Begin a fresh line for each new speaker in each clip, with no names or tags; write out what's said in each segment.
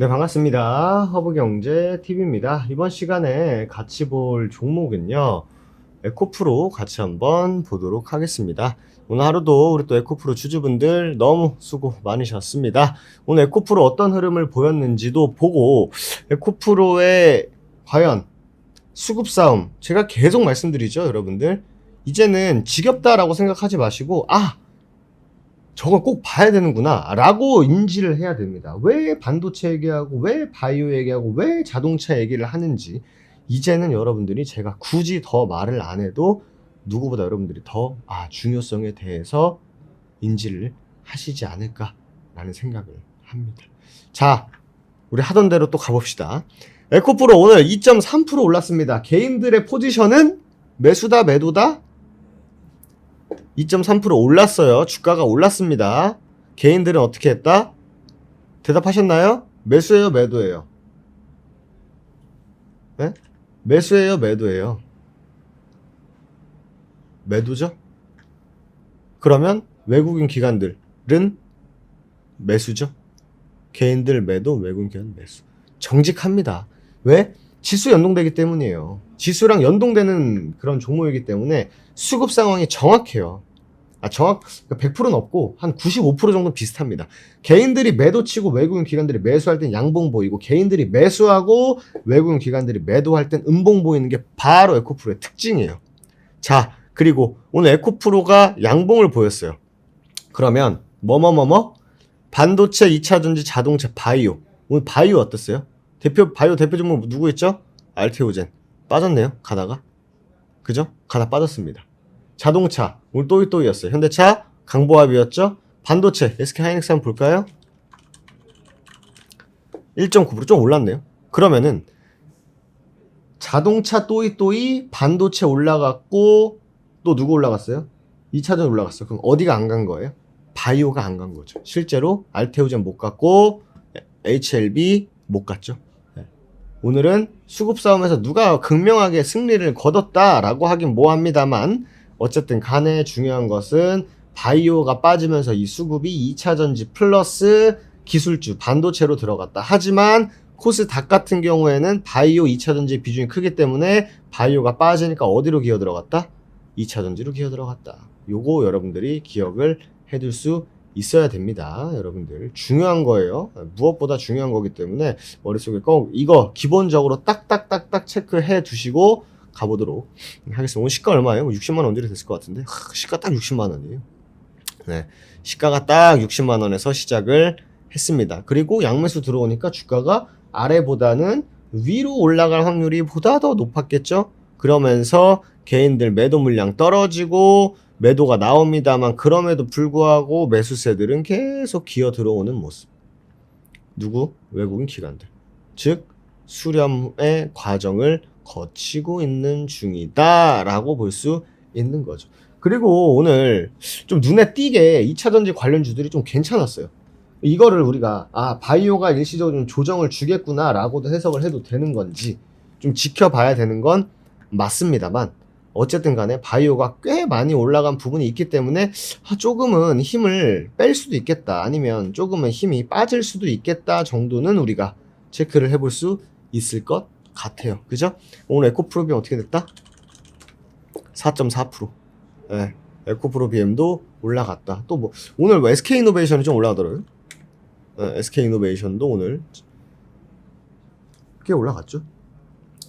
네, 반갑습니다. 허브경제TV입니다. 이번 시간에 같이 볼 종목은요, 에코프로 같이 한번 보도록 하겠습니다. 오늘 하루도 우리 또 에코프로 주주분들 너무 수고 많으셨습니다. 오늘 에코프로 어떤 흐름을 보였는지도 보고, 에코프로의 과연 수급 싸움, 제가 계속 말씀드리죠, 여러분들. 이제는 지겹다라고 생각하지 마시고, 아! 저걸 꼭 봐야 되는구나 라고 인지를 해야 됩니다. 왜 반도체 얘기하고 왜 바이오 얘기하고 왜 자동차 얘기를 하는지 이제는 여러분들이 제가 굳이 더 말을 안 해도 누구보다 여러분들이 더 아, 중요성에 대해서 인지를 하시지 않을까라는 생각을 합니다. 자, 우리 하던 대로 또 가봅시다. 에코프로 오늘 2.3% 올랐습니다. 개인들의 포지션은 매수다 매도다 2.3% 올랐어요. 주가가 올랐습니다. 개인들은 어떻게 했다? 대답하셨나요? 매수예요, 매도예요? 네? 매수예요, 매도예요? 매도죠? 그러면 외국인 기관들은 매수죠? 개인들 매도, 외국인 기관 매수. 정직합니다. 왜? 지수 연동되기 때문이에요. 지수랑 연동되는 그런 종목이기 때문에 수급 상황이 정확해요. 아, 정확, 100%는 없고, 한 95% 정도 비슷합니다. 개인들이 매도 치고 외국인 기관들이 매수할 땐 양봉 보이고, 개인들이 매수하고 외국인 기관들이 매도할 땐 음봉 보이는 게 바로 에코프로의 특징이에요. 자, 그리고 오늘 에코프로가 양봉을 보였어요. 그러면, 뭐뭐뭐뭐? 반도체, 2차전지, 자동차, 바이오. 오늘 바이오 어땠어요? 대표, 바이오 대표 종목 누구 있죠? 알테오젠. 빠졌네요, 가다가. 그죠? 가다 빠졌습니다. 자동차 오늘 또이또이였어요. 현대차 강보합이었죠. 반도체 SK 하이닉스 한번 볼까요? 1.9%좀 올랐네요. 그러면은 자동차 또이또이 반도체 올라갔고 또 누구 올라갔어요? 2차전 올라갔어. 그럼 어디가 안 간 거예요? 바이오가 안 간 거죠. 실제로 알테오젠 못 갔고 HLB 못 갔죠. 네. 오늘은 수급 싸움에서 누가 극명하게 승리를 거뒀다라고 하긴 뭐합니다만 어쨌든 간에 중요한 것은 바이오가 빠지면서 이 수급이 2차 전지 플러스 기술주 반도체로 들어갔다. 하지만 코스닥 같은 경우에는 바이오 2차 전지 비중이 크기 때문에 바이오가 빠지니까 어디로 기어 들어갔다? 2차 전지로 기어 들어갔다. 요거 여러분들이 기억을 해둘 수 있어야 됩니다. 여러분들. 중요한 거예요. 무엇보다 중요한 거기 때문에 머릿속에 꼭 이거 기본적으로 딱딱딱딱 체크해 두시고 가보도록 하겠습니다. 오늘 시가 얼마예요? 60만 원 언저리 됐을 것 같은데 하, 시가 딱 60만 원이에요. 네, 시가가 딱 60만 원에서 시작을 했습니다. 그리고 양매수 들어오니까 주가가 아래보다는 위로 올라갈 확률이 보다 더 높았겠죠? 그러면서 개인들 매도 물량 떨어지고 매도가 나옵니다만 그럼에도 불구하고 매수세들은 계속 기어 들어오는 모습. 누구? 외국인 기관들. 즉 수렴의 과정을 거치고 있는 중이다라고 볼 수 있는 거죠. 그리고 오늘 좀 눈에 띄게 2차전지 관련주들이 좀 괜찮았어요. 이거를 우리가 아 바이오가 일시적으로 좀 조정을 주겠구나라고도 해석을 해도 되는 건지 좀 지켜봐야 되는 건 맞습니다만 어쨌든 간에 바이오가 꽤 많이 올라간 부분이 있기 때문에 아, 조금은 힘을 뺄 수도 있겠다 아니면 조금은 힘이 빠질 수도 있겠다 정도는 우리가 체크를 해볼 수 있을 것 같아요. 그죠? 오늘 에코프로비엠 어떻게 됐다? 4.4%. 예. 에코프로비엠도 올라갔다. 또 뭐, 오늘 뭐 SK이노베이션이 좀 올라가더라고요. 예, SK이노베이션도 오늘 꽤 올라갔죠.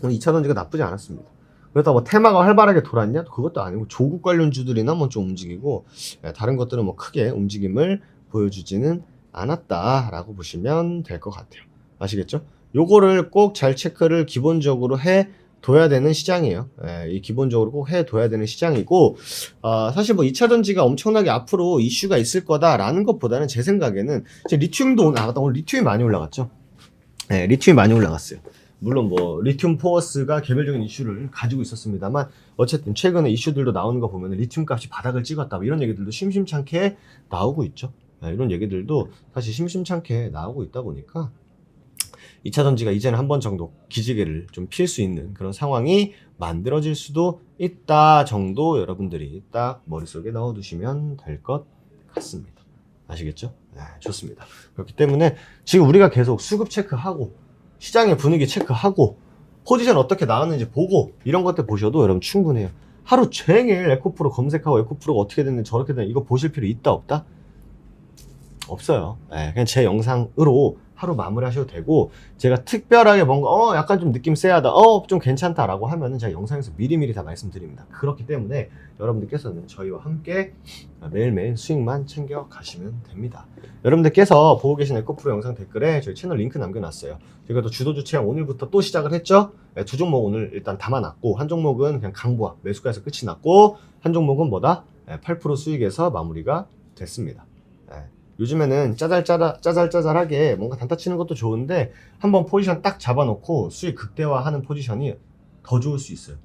오늘 2차 전지가 나쁘지 않았습니다. 그렇다고 뭐 테마가 활발하게 돌았냐? 그것도 아니고 조국 관련주들이나 뭐 좀 움직이고 예, 다른 것들은 뭐 크게 움직임을 보여주지는 않았다라고 보시면 될 것 같아요. 아시겠죠? 요거를 꼭 잘 체크를 기본적으로 해 둬야 되는 시장이에요. 예, 이 기본적으로 꼭 해 둬야 되는 시장이고, 어, 사실 뭐 2차 전지가 엄청나게 앞으로 이슈가 있을 거다라는 것보다는 제 생각에는, 리튬도 오늘, 아, 오늘 리튬이 많이 올라갔죠? 예, 리튬이 많이 올라갔어요. 물론 뭐, 리튬 포어스가 개별적인 이슈를 가지고 있었습니다만, 어쨌든 최근에 이슈들도 나오는 거 보면 리튬 값이 바닥을 찍었다. 뭐 이런 얘기들도 심심찮게 나오고 있죠. 예, 이런 얘기들도 사실 심심찮게 나오고 있다 보니까, 2차 전지가 이제는 한 번 정도 기지개를 좀 필 수 있는 그런 상황이 만들어질 수도 있다 정도 여러분들이 딱 머릿속에 넣어두시면 될 것 같습니다. 아시겠죠? 네, 좋습니다. 그렇기 때문에 지금 우리가 계속 수급 체크하고 시장의 분위기 체크하고 포지션 어떻게 나왔는지 보고 이런 것들 보셔도 여러분 충분해요. 하루 종일 에코프로 검색하고 에코프로가 어떻게 됐는지 저렇게 됐는지 이거 보실 필요 있다 없다? 없어요. 네, 그냥 제 영상으로 하루 마무리 하셔도 되고 제가 특별하게 뭔가 어 약간 좀 느낌 쎄하다 어 좀 괜찮다라고 하면은 제가 영상에서 미리미리 다 말씀드립니다. 그렇기 때문에 여러분들께서는 저희와 함께 매일매일 수익만 챙겨 가시면 됩니다. 여러분들께서 보고 계신 에코프로 영상 댓글에 저희 채널 링크 남겨놨어요. 저희가 또 주도주 체험 오늘부터 또 시작을 했죠? 네, 두 종목 오늘 일단 담아놨고 한 종목은 그냥 강보합 매수가에서 끝이 났고 한 종목은 뭐다? 네, 8% 수익에서 마무리가 됐습니다. 네. 요즘에는 짜잘짜잘, 짜잘짜잘하게 뭔가 단타 치는 것도 좋은데 한번 포지션 딱 잡아놓고 수익 극대화하는 포지션이 더 좋을 수 있어요.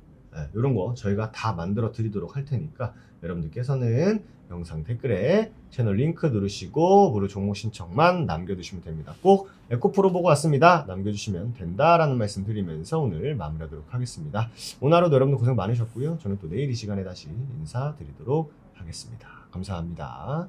이런 거 저희가 다 만들어 드리도록 할 테니까 여러분들께서는 영상 댓글에 채널 링크 누르시고 무료 종목 신청만 남겨주시면 됩니다. 꼭 에코프로 보고 왔습니다. 남겨주시면 된다라는 말씀 드리면서 오늘 마무리하도록 하겠습니다. 오늘 하루도 여러분들 고생 많으셨고요. 저는 또 내일 이 시간에 다시 인사드리도록 하겠습니다. 감사합니다.